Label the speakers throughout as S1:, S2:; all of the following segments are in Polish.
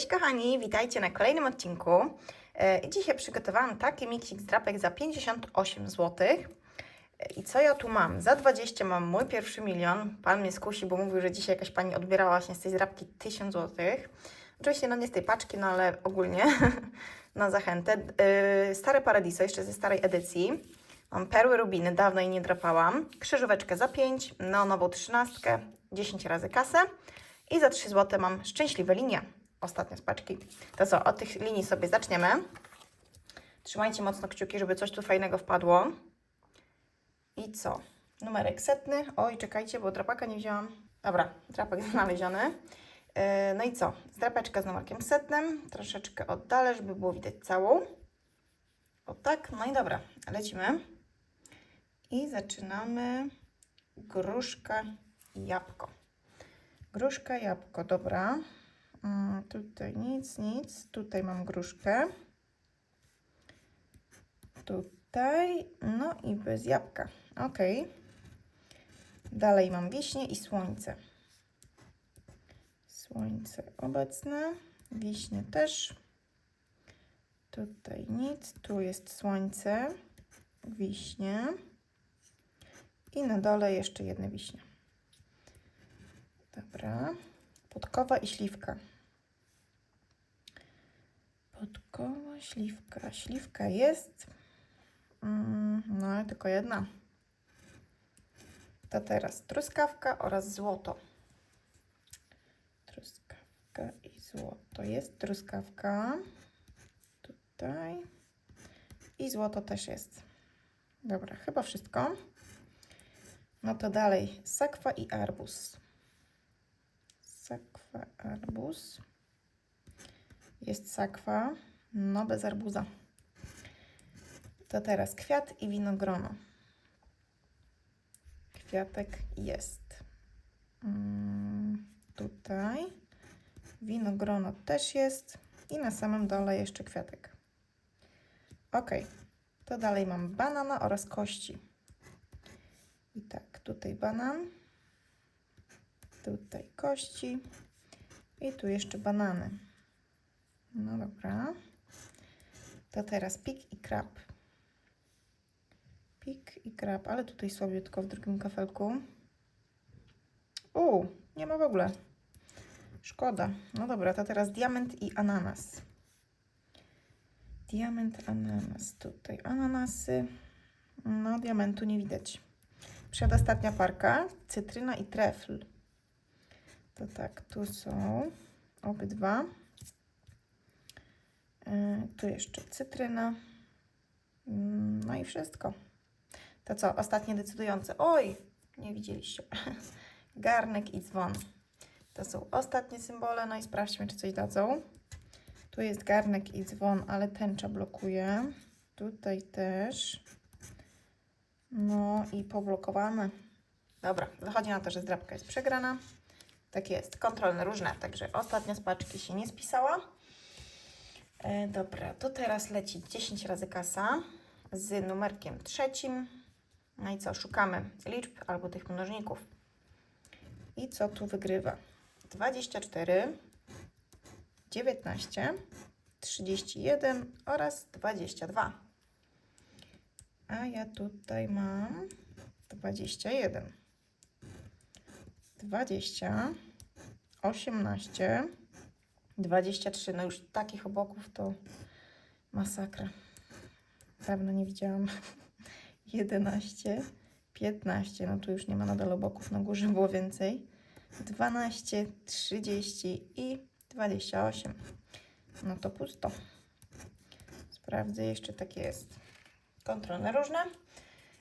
S1: Cześć kochani, witajcie na kolejnym odcinku. E, dzisiaj przygotowałam taki miksik z drapek za 58 zł. E, I co ja tu mam? Za 20 mam mój pierwszy milion. Pan mnie skusi, bo mówił, że dzisiaj jakaś pani odbierała właśnie z tej zdrapki 1000 zł. Oczywiście no nie z tej paczki, no ale ogólnie na zachętę. E, Stare Paradiso, jeszcze ze starej edycji. Mam perły rubiny, dawno jej nie drapałam. Krzyżóweczkę za 5, neonową 13, 10 razy kasę. I za 3 zł mam szczęśliwe linie. Ostatnie z paczki. To co, od tych linii sobie zaczniemy. Trzymajcie mocno kciuki, żeby coś tu fajnego wpadło. I co? Numerek setny. Oj, czekajcie, bo drapaka nie wzięłam. Dobra, drapak znaleziony. Yy, no i co? Zdrapeczka z numerkiem setnym. Troszeczkę oddalę, żeby było widać całą. O tak, no i dobra, lecimy. I zaczynamy gruszka jabłko. Gruszka, jabłko, dobra. Tutaj nic, nic. Tutaj mam gruszkę. Tutaj, no i bez jabłka. Ok. Dalej mam wiśnie i słońce. Słońce obecne. Wiśnie też. Tutaj nic. Tu jest słońce. Wiśnie. I na dole jeszcze jedne wiśnie. Dobra. Podkowa i śliwka. Podkowa, śliwka. Śliwka jest. Mm, no, ale tylko jedna. To teraz truskawka oraz złoto. Truskawka i złoto. Jest truskawka. Tutaj. I złoto też jest. Dobra, chyba wszystko. No to dalej. Sakwa i arbuz. Sakwa, arbuz. Jest sakwa, no bez arbuza. To teraz kwiat i winogrono. Kwiatek jest. Mm, tutaj. Winogrono też jest. I na samym dole jeszcze kwiatek. Ok. To dalej mam banana oraz kości. I tak, tutaj banan. Tutaj kości. I tu jeszcze banany. No dobra. To teraz pik i krab. Pik i krab, ale tutaj słabiutko w drugim kafelku. U, nie ma w ogóle. Szkoda. No dobra, to teraz diament i ananas. Diament, ananas. Tutaj ananasy. No, diamentu nie widać. Przedostatnia parka. Cytryna i trefl. To tak, tu są obydwa. Yy, tu jeszcze cytryna. Mm, No i wszystko. To co, ostatnie decydujące. Oj, nie widzieliście. Garnek i dzwon. To są ostatnie symbole. No i sprawdźmy, czy coś dadzą. Tu jest garnek i dzwon, ale tęcza blokuje. Tutaj też. No i poblokowane. Dobra, wychodzi na to, że zdrabka jest przegrana. Tak jest, kontrolne różne, także ostatnia z paczki się nie spisała. E, dobra, to teraz leci 10 razy kasa z numerkiem trzecim. No i co, szukamy liczb albo tych mnożników. I co tu wygrywa? 24, 19, 31 oraz 22. A ja tutaj mam 21. 20, 18, 23. No już takich oboków to masakra. Dawno nie widziałam. 11, 15. No tu już nie ma nadal oboków, na górze było więcej. 12, 30 i 28. No to pusto. Sprawdzę jeszcze, tak jest. Kontrolne różne.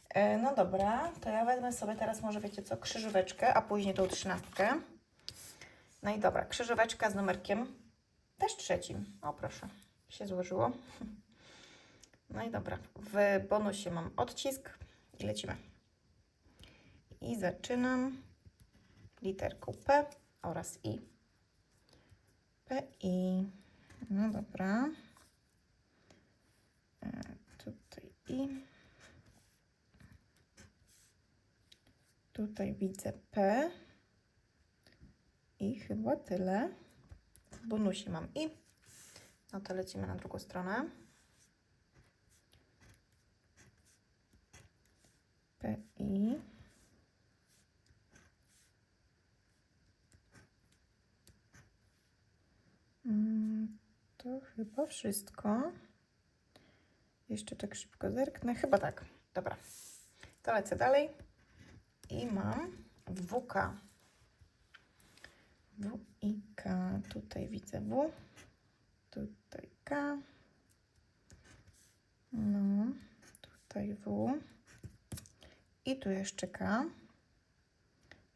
S1: E, No dobra, to ja wezmę sobie teraz może wiecie co, krzyżóweczkę, a później tą trzynastkę. No i dobra, krzyżóweczka z numerkiem też trzecim. O proszę, się złożyło. No i dobra, w bonusie mam odcisk i lecimy. I zaczynam literką P oraz I. P, I. No dobra. E, Tutaj I. Tutaj widzę P i chyba tyle. w bonusie mam i. No to lecimy na drugą stronę. P, I. Mm, To chyba wszystko. Jeszcze tak szybko zerknę. Chyba tak. Dobra. To lecę dalej. I mam WK. W i K. Tutaj widzę W. Tutaj K. No. Tutaj W. I tu jeszcze K.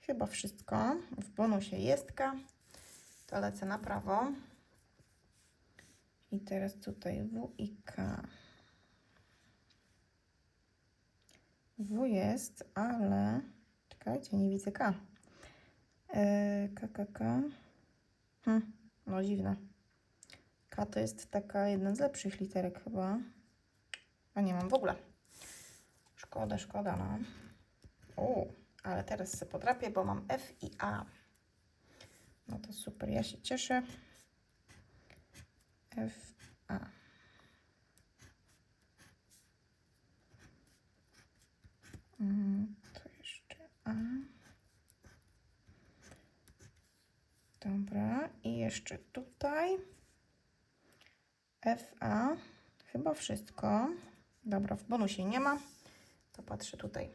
S1: Chyba wszystko. W bonusie jest K. To lecę na prawo. I teraz tutaj W i K. W jest, ale... Czekajcie, nie widzę K. Yy, K, K, K. Hm, no dziwne. K to jest taka jedna z lepszych literek chyba. A nie mam w ogóle. Szkoda, szkoda, no. O, ale teraz się potrapię, bo mam F i A. No to super, ja się cieszę. F, A. Mm, To jeszcze A. Dobra, i jeszcze tutaj. FA. Chyba wszystko. Dobra, w bonusie nie ma. To patrzę tutaj.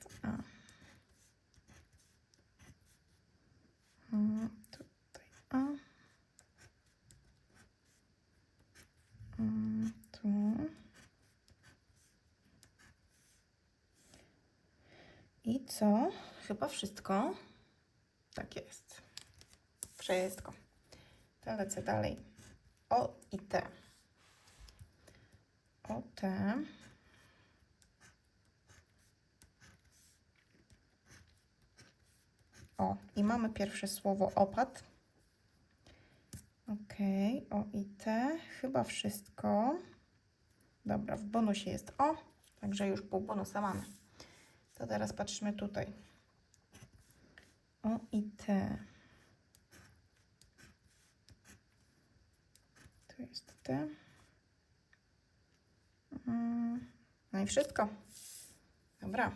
S1: FA. Mm, Tutaj A. Mm, Tu. I co? Chyba wszystko. Wszystko. To lecę dalej. O i T. O T. O, i mamy pierwsze słowo opad. Ok, o i T. Chyba wszystko. Dobra, w bonusie jest O, także już pół bonusa mamy. To teraz patrzymy tutaj. O i T. Tu jest T. Mm, No i wszystko. Dobra.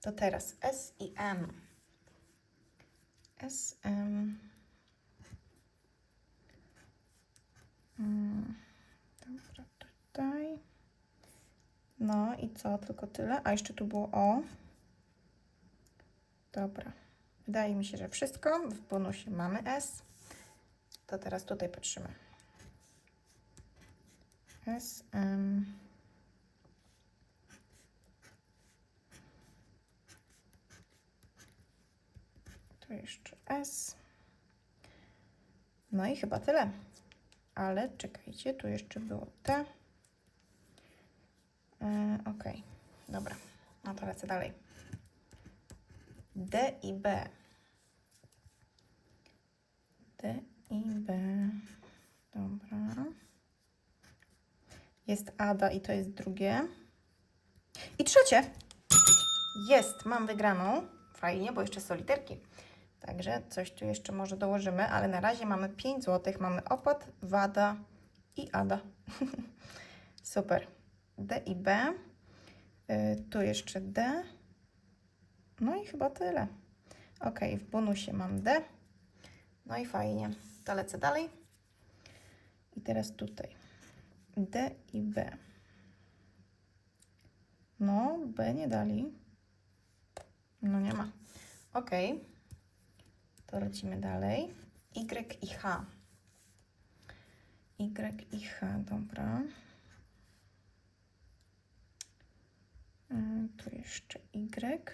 S1: To teraz S i M. S, M. Mm, Dobra, tutaj. No i co? Tylko tyle. A jeszcze tu było O. Dobra. Wydaje mi się, że wszystko. W bonusie mamy S. To teraz tutaj patrzymy. S, M. Tu jeszcze S. No i chyba tyle. Ale czekajcie, tu jeszcze było T. E, ok, dobra. No to lecę dalej. D i B. D i B. Dobra. Jest Ada i to jest drugie. I trzecie. Jest, mam wygraną. Fajnie, bo jeszcze są literki. Także coś tu jeszcze może dołożymy, ale na razie mamy 5 zł. Mamy opad, wada i Ada. Super. D i B. Y, tu jeszcze D. No i chyba tyle. Ok, w bonusie mam D. No i fajnie. To lecę dalej. I teraz tutaj. D i B. No, B nie dali. No nie ma. Ok. To lecimy dalej. Y i H. Y i H, dobra. Mm, Tu jeszcze Y,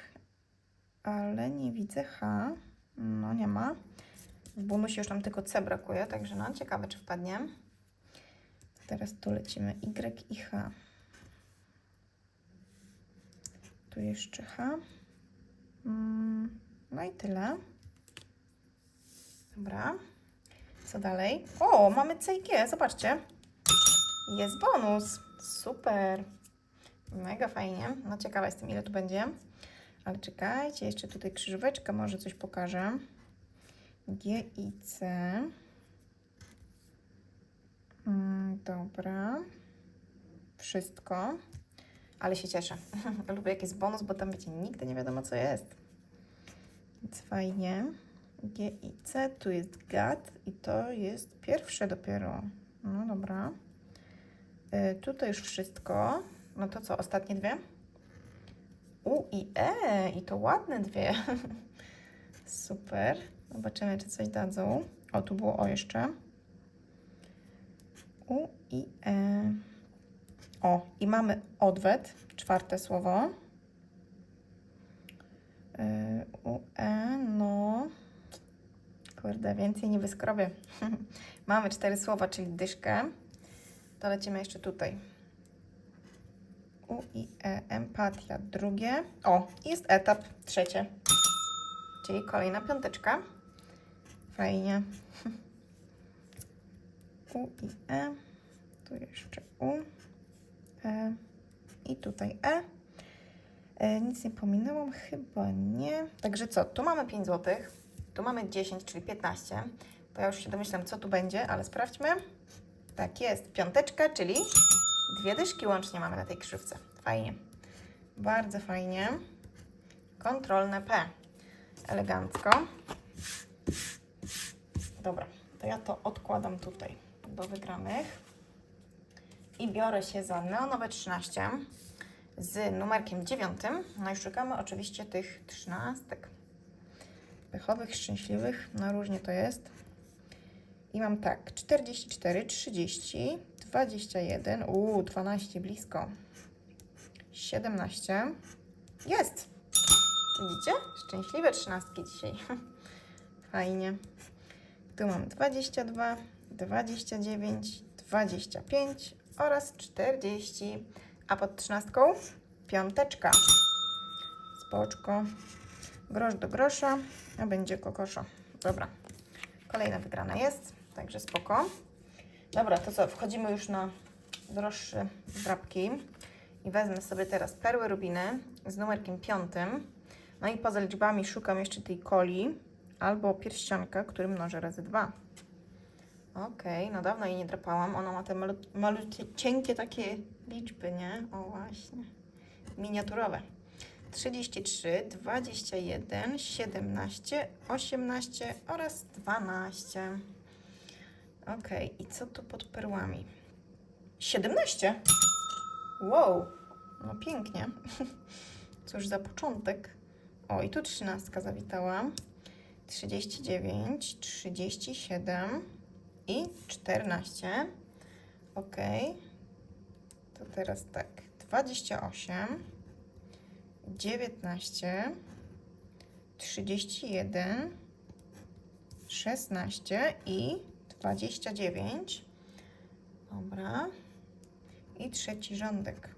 S1: ale nie widzę H. No nie ma. W bonusie już nam tylko C brakuje, także no ciekawe czy wpadnie. Teraz tu lecimy Y i H. Tu jeszcze H. Mm, No i tyle. Dobra. Co dalej? O, mamy C i G, zobaczcie. Jest bonus. Super. Mega fajnie. No ciekawa jestem, ile tu będzie. Ale czekajcie, jeszcze tutaj krzyżóweczka może coś pokażę. G i C. Mm, dobra. Wszystko. Ale się cieszę. Lubię jak jest bonus, bo tam wiecie, nigdy nie wiadomo co jest. Więc fajnie. G i C, tu jest gad i to jest pierwsze dopiero. No dobra. Y, tutaj już wszystko. No to co, ostatnie dwie? U i E i to ładne dwie. Super. Zobaczymy, czy coś dadzą. O, tu było O jeszcze. U i E. O, i mamy odwet, czwarte słowo. Y, U, E, no. Kurde, więcej nie wyskrobię. mamy cztery słowa, czyli dyszkę. To lecimy jeszcze tutaj. U, I, E, empatia, drugie. O, jest etap, trzecie. Czyli kolejna piąteczka. Fajnie. U, I, E. Tu jeszcze U. E, I tutaj E. e. Nic nie pominęłam? Chyba nie. Także co? Tu mamy 5 zł. Tu mamy 10, czyli 15. To ja już się domyślam, co tu będzie, ale sprawdźmy. Tak jest. Piąteczka, czyli dwie dyszki łącznie mamy na tej krzywce. Fajnie. Bardzo fajnie. Kontrolne P. Elegancko. Dobra, to ja to odkładam tutaj do wygranych i biorę się za neonowe 13 z numerkiem 9. No i szukamy oczywiście tych trzynastek. Pechowych, szczęśliwych, no różnie to jest. I mam tak, 44, 30, 21, uuu, 12 blisko, 17, jest! Widzicie? Szczęśliwe trzynastki dzisiaj. Fajnie. Tu mam 22, 29, 25 oraz 40. A pod trzynastką piąteczka. Spoczko. Grosz do grosza, a będzie kokoszo. Dobra. Kolejna wygrana jest, także spoko. Dobra, to co? Wchodzimy już na droższe drapki. I wezmę sobie teraz perły rubiny z numerkiem piątym. No i poza liczbami szukam jeszcze tej coli albo pierścionka, który mnożę razy dwa. Okej, no dawno jej nie drapałam. Ona ma te malu- maluteńkie takie liczby, nie? O właśnie. Miniaturowe. 33, 21, 17, 18 oraz 12. Okej, i co tu pod perłami? 17! Wow, no pięknie. Cóż za początek. O, i tu 13 zawitała. 39, 37 i 14. Ok. To teraz tak. 28, 19, 31, 16 i 29. Dobra. I trzeci rządek.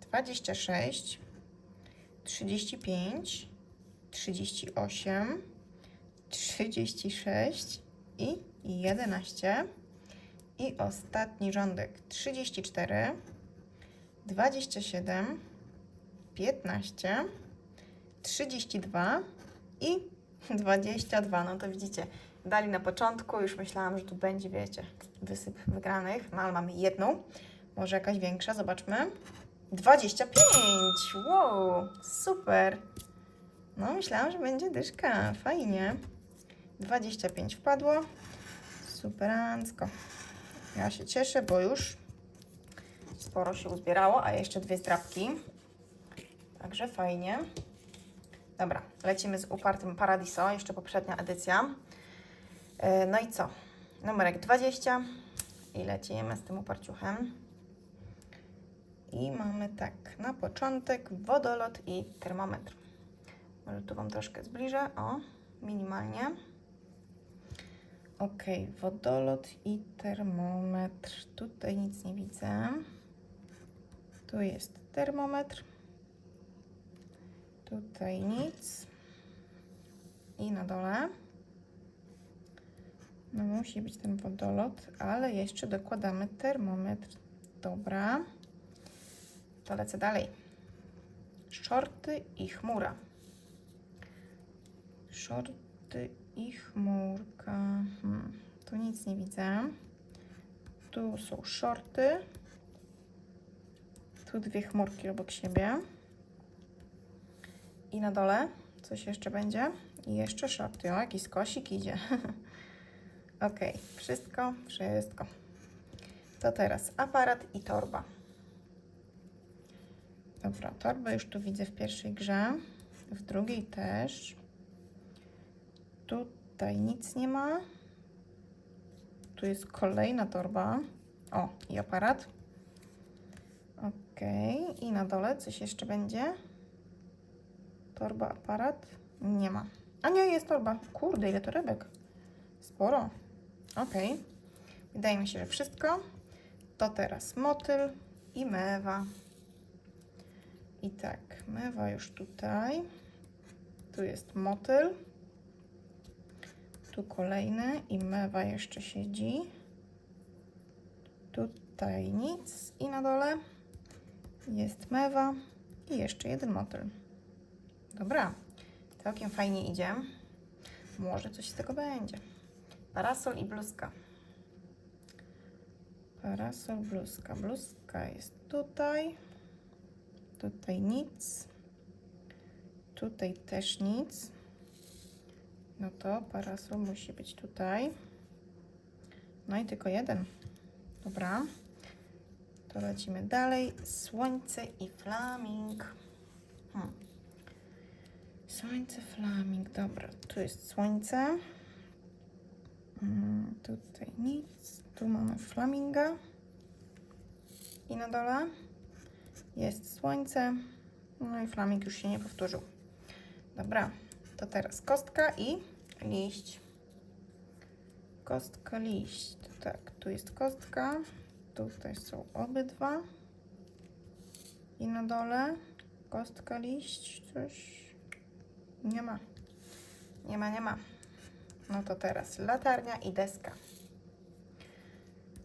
S1: 26, 35, 38, 36 i 11. I ostatni rządek 34, 27, 15, 32 i 22. No to widzicie, dali na początku, już myślałam, że tu będzie, wiecie, wysyp wygranych, no ale mamy jedną, może jakaś większa, zobaczmy. 25! Wow, super! No, myślałam, że będzie dyszka, fajnie. 25 wpadło. Superancko. Ja się cieszę, bo już sporo się uzbierało, a jeszcze dwie zdrabki. Także fajnie. Dobra, lecimy z upartym Paradiso, jeszcze poprzednia edycja. E, No i co? Numerek 20 i lecimy z tym uparciuchem. I mamy tak, na początek wodolot i termometr. Może tu Wam troszkę zbliżę, o, minimalnie. Ok, wodolot i termometr. Tutaj nic nie widzę. Tu jest termometr. Tutaj nic. I na dole. No musi być ten wodolot, ale jeszcze dokładamy termometr. Dobra. To lecę dalej. Shorty i chmura. Shorty i chmurka. Hmm, tu nic nie widzę. Tu są shorty. Tu dwie chmurki obok siebie. I na dole coś jeszcze będzie. I jeszcze shorty. O, jakiś skosik idzie. ok, wszystko, wszystko. To teraz aparat i torba. Dobra, torbę już tu widzę w pierwszej grze. W drugiej też. Tutaj nic nie ma. Tu jest kolejna torba. O, i aparat. Ok, i na dole coś jeszcze będzie. Torba, aparat. Nie ma. A nie, jest torba. Kurde, ile torebek. Sporo. Ok. Wydaje mi się, że wszystko. To teraz motyl i mewa. I tak, mewa już tutaj. Tu jest motyl. Tu kolejny i mewa jeszcze siedzi. Tutaj nic. I na dole jest mewa i jeszcze jeden motyl. Dobra, całkiem fajnie idzie. Może coś z tego będzie. Parasol i bluzka. Parasol, bluzka. Bluzka jest tutaj. Tutaj nic. Tutaj też nic. No to parasol musi być tutaj. No i tylko jeden. Dobra. To lecimy dalej. Słońce i flaming. Hmm. Słońce, flaming. Dobra, tu jest słońce. Mm, tutaj nic. Tu mamy flaminga. I na dole jest słońce. No i flaming już się nie powtórzył. Dobra, to teraz kostka i liść. Kostka, liść. Tak, tu jest kostka. Tutaj są obydwa. I na dole kostka, liść, coś. Nie ma. Nie ma, nie ma. No to teraz latarnia i deska.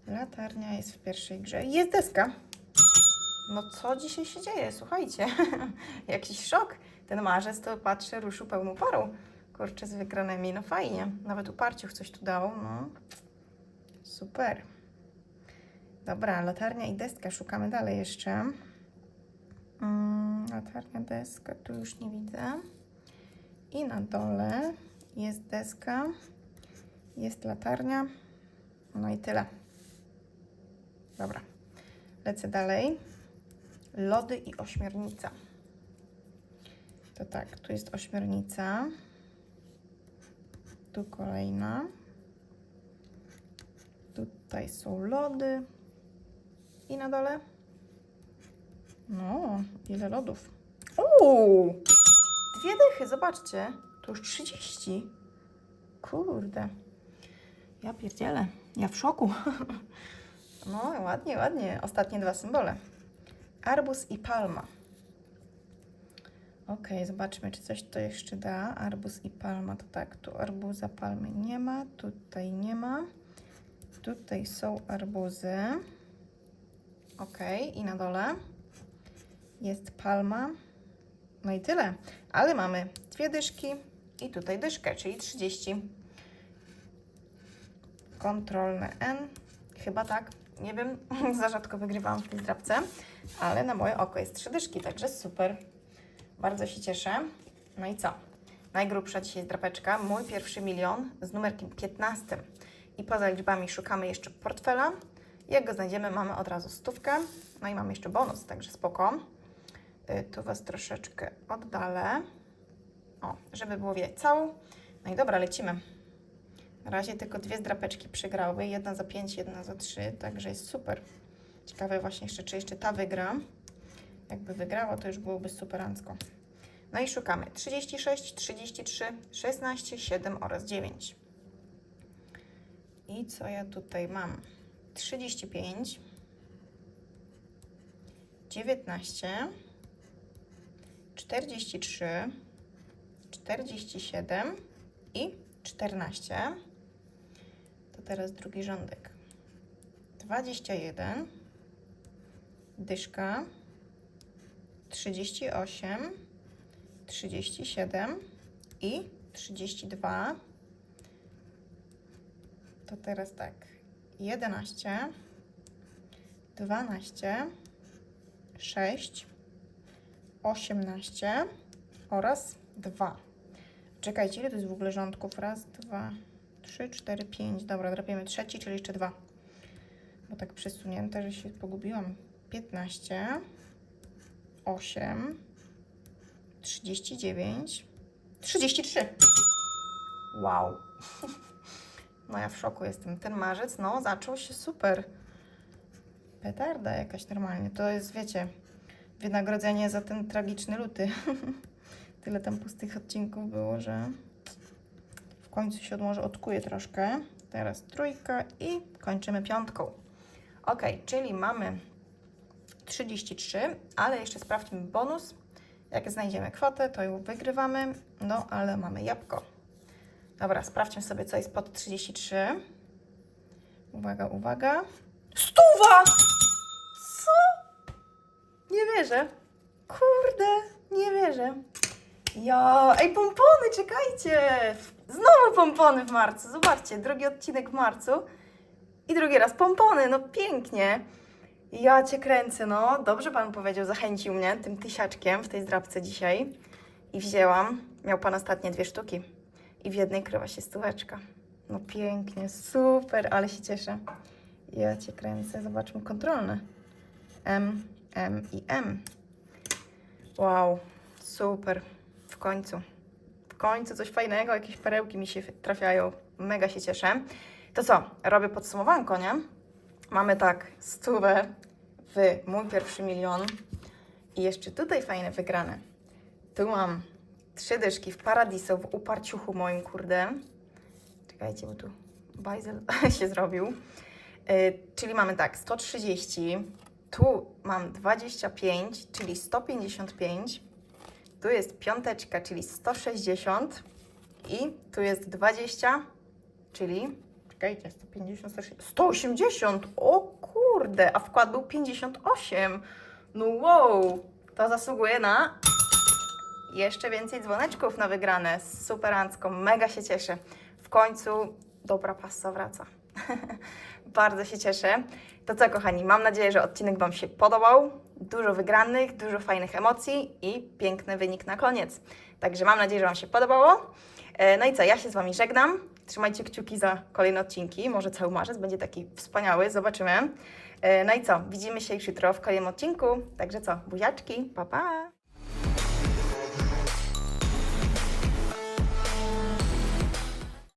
S1: Latarnia jest w pierwszej grze. Jest deska. No co dzisiaj się dzieje? Słuchajcie, jakiś szok. Ten marzec to patrzę, ruszył pełną parą. Kurczę, z wygranymi, no fajnie. Nawet uparciuch coś tu dał, no. Super. Dobra, latarnia i deska. Szukamy dalej jeszcze. Mm, latarnia, deska, tu już nie widzę. I na dole jest deska, jest latarnia. No i tyle. Dobra, lecę dalej. Lody i ośmiornica. To tak, tu jest ośmiornica. Tu kolejna. Tutaj są lody. I na dole. No, ile lodów. Uuu! Dwie dychy, zobaczcie. To już 30. Kurde. Ja pierdzielę. Ja w szoku. No, ładnie, ładnie. Ostatnie dwa symbole. Arbuz i palma. Ok, zobaczmy, czy coś to jeszcze da. Arbuz i palma, to tak, tu arbuza, palmy nie ma, tutaj nie ma. Tutaj są arbuzy. Ok, i na dole jest palma. No i tyle. Ale mamy dwie dyszki i tutaj dyszkę, czyli 30. Kontrolne N. Chyba tak. Nie wiem, za rzadko wygrywałam w tej drapce, ale na moje oko jest trzy dyszki, także super. Bardzo się cieszę. No i co? Najgrubsza dzisiaj drapeczka. Mój pierwszy milion z numerkiem 15. I poza liczbami szukamy jeszcze portfela. Jak go znajdziemy, mamy od razu stówkę. No i mamy jeszcze bonus, także spoko. Y, Tu Was troszeczkę oddalę. O, żeby było widać całą. No i dobra, lecimy. Na razie tylko dwie zdrapeczki przegrały. Jedna za 5, jedna za 3, także jest super. Ciekawe właśnie jeszcze, czy jeszcze ta wygra. Jakby wygrała, to już byłoby superancko. No i szukamy 36, 33, 16, 7 oraz 9. I co ja tutaj mam? 35, 19, 43, 47 i 14. To teraz drugi rządek. 21, dyszka, 38, 37 i 32. to teraz tak. 11, 12, 6, 18 oraz 2. Czekajcie, ile to jest w ogóle rządków? Raz, dwa, trzy, cztery, pięć. Dobra, drapiemy trzeci, czyli jeszcze dwa. Bo tak przesunięte, że się pogubiłam. 15, 8, 39, 33. Wow. No ja w szoku jestem. Ten marzec, no, zaczął się super. Petarda jakaś normalnie. To jest, wiecie, wynagrodzenie za ten tragiczny luty. Tyle tam pustych odcinków było, że w końcu się może odkuje troszkę. Teraz trójka i kończymy piątką. Ok, czyli mamy 33, ale jeszcze sprawdźmy bonus. Jak znajdziemy kwotę, to ją wygrywamy. No, ale mamy jabłko. Dobra, sprawdźmy sobie, co jest pod 33. Uwaga, uwaga. Stuwa! Co? Nie wierzę. Kurde, nie wierzę. Ja, ej, pompony, czekajcie! Znowu pompony w marcu. Zobaczcie, drugi odcinek w marcu. I drugi raz pompony, no pięknie. Ja cię kręcę, no. Dobrze pan powiedział, zachęcił mnie tym tysiaczkiem w tej zdrabce dzisiaj. I wzięłam. Miał pan ostatnie dwie sztuki. I w jednej kryła się stóweczka. No pięknie, super, ale się cieszę. Ja cię kręcę. Zobaczmy kontrolne. M, M i M. Wow, super. W końcu. W końcu coś fajnego, jakieś perełki mi się trafiają. Mega się cieszę. To co? Robię podsumowanko, nie? Mamy tak, stówę w mój pierwszy milion. I jeszcze tutaj fajne wygrane. Tu mam trzy dyszki w Paradiso w uparciuchu moim, kurde. Czekajcie, bo tu bajzel się zrobił. Y, czyli mamy tak, 130. Tu mam 25, czyli 155. Tu jest piąteczka, czyli 160. I tu jest 20, czyli czekajcie, 150, 160, 180. O kurde, a wkład był 58. No wow, to zasługuje na jeszcze więcej dzwoneczków na wygrane. Superancko, mega się cieszę. W końcu dobra passa wraca. Bardzo się cieszę. To co, kochani, mam nadzieję, że odcinek Wam się podobał. Dużo wygranych, dużo fajnych emocji i piękny wynik na koniec. Także mam nadzieję, że Wam się podobało. E, No i co, ja się z Wami żegnam. Trzymajcie kciuki za kolejne odcinki. Może cały marzec będzie taki wspaniały, zobaczymy. E, No i co, widzimy się już jutro w kolejnym odcinku. Także co, buziaczki, pa pa!